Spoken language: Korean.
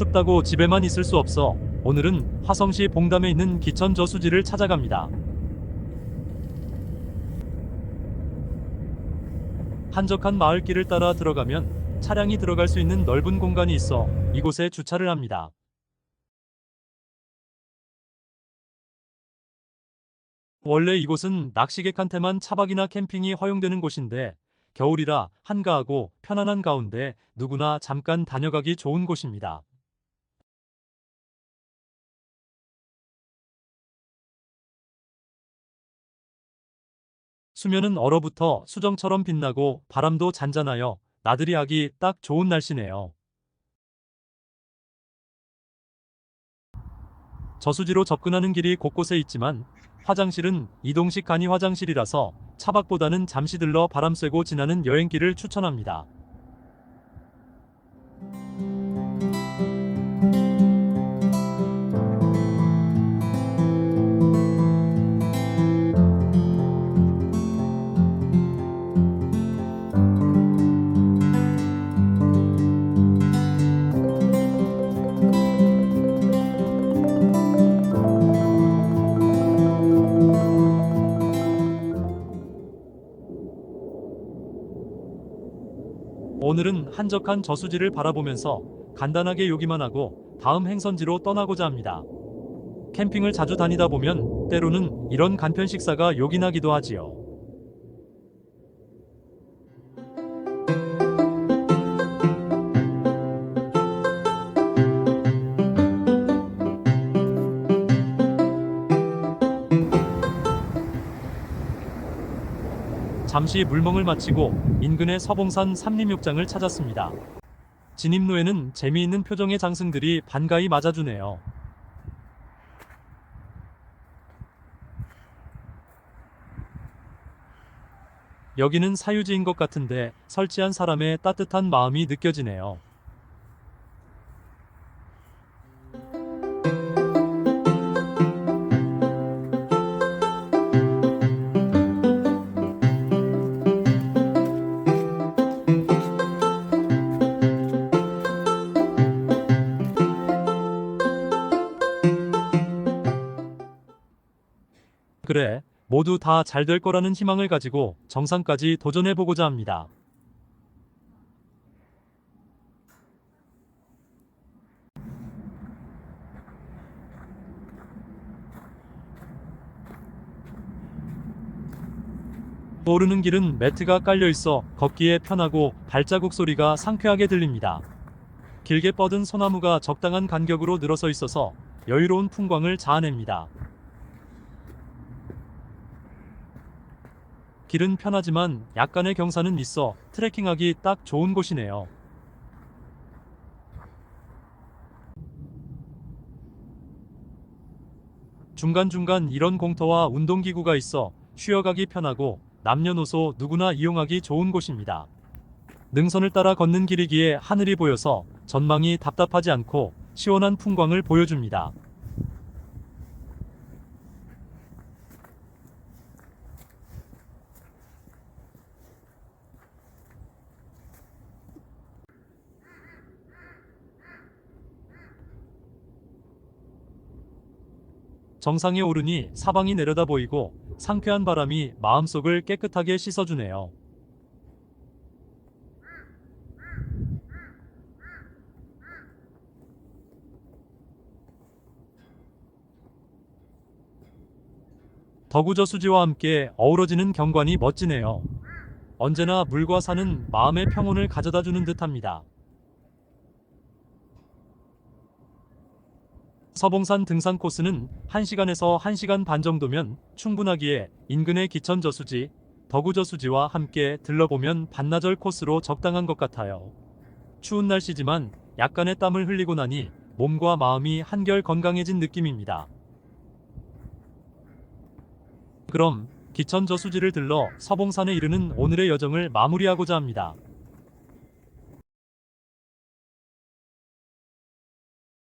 춥다고 집에만 있을 수 없어 오늘은 화성시 봉담에 있는 기천 저수지를 찾아갑니다. 한적한 마을길을 따라 들어가면 차량이 들어갈 수 있는 넓은 공간이 있어 이곳에 주차를 합니다. 원래 이곳은 낚시객한테만 차박이나 캠핑이 허용되는 곳인데 겨울이라 한가하고 편안한 가운데 누구나 잠깐 다녀가기 좋은 곳입니다. 수면은 얼어붙어 수정처럼 빛나고 바람도 잔잔하여 나들이 하기 딱 좋은 날씨네요. 저수지로 접근하는 길이 곳곳에 있지만 화장실은 이동식 간이 화장실이라서 차박보다는 잠시 들러 바람 쐬고 지나는 여행길을 추천합니다. 오늘은 한적한 저수지를 바라보면서 간단하게 요기만 하고 다음 행선지로 떠나고자 합니다. 캠핑을 자주 다니다 보면 때로는 이런 간편 식사가 요긴하기도 하지요. 잠시 물멍을 마치고 인근의 서봉산 삼림욕장을 찾았습니다. 진입로에는 재미있는 표정의 장승들이 반가이 맞아주네요. 여기는 사유지인 것 같은데 설치한 사람의 따뜻한 마음이 느껴지네요. 그래, 모두 다 잘 될 거라는 희망을 가지고 정상까지 도전해 보고자 합니다. 오르는 길은 매트가 깔려 있어 걷기에 편하고 발자국 소리가 상쾌하게 들립니다. 길게 뻗은 소나무가 적당한 간격으로 늘어서 있어서 여유로운 풍광을 자아냅니다. 길은 편하지만 약간의 경사는 있어 트레킹하기 딱 좋은 곳이네요. 중간중간 이런 공터와 운동기구가 있어 쉬어가기 편하고 남녀노소 누구나 이용하기 좋은 곳입니다. 능선을 따라 걷는 길이기에 하늘이 보여서 전망이 답답하지 않고 시원한 풍광을 보여줍니다. 정상에 오르니 사방이 내려다 보이고 상쾌한 바람이 마음속을 깨끗하게 씻어주네요. 덕우저 수지와 함께 어우러지는 경관이 멋지네요. 언제나 물과 산은 마음의 평온을 가져다 주는 듯합니다. 서봉산 등산 코스는 1시간에서 1시간 반 정도면 충분하기에 인근의 기천 저수지, 덕우 저수지와 함께 들러보면 반나절 코스로 적당한 것 같아요. 추운 날씨지만 약간의 땀을 흘리고 나니 몸과 마음이 한결 건강해진 느낌입니다. 그럼 기천 저수지를 들러 서봉산에 이르는 오늘의 여정을 마무리하고자 합니다.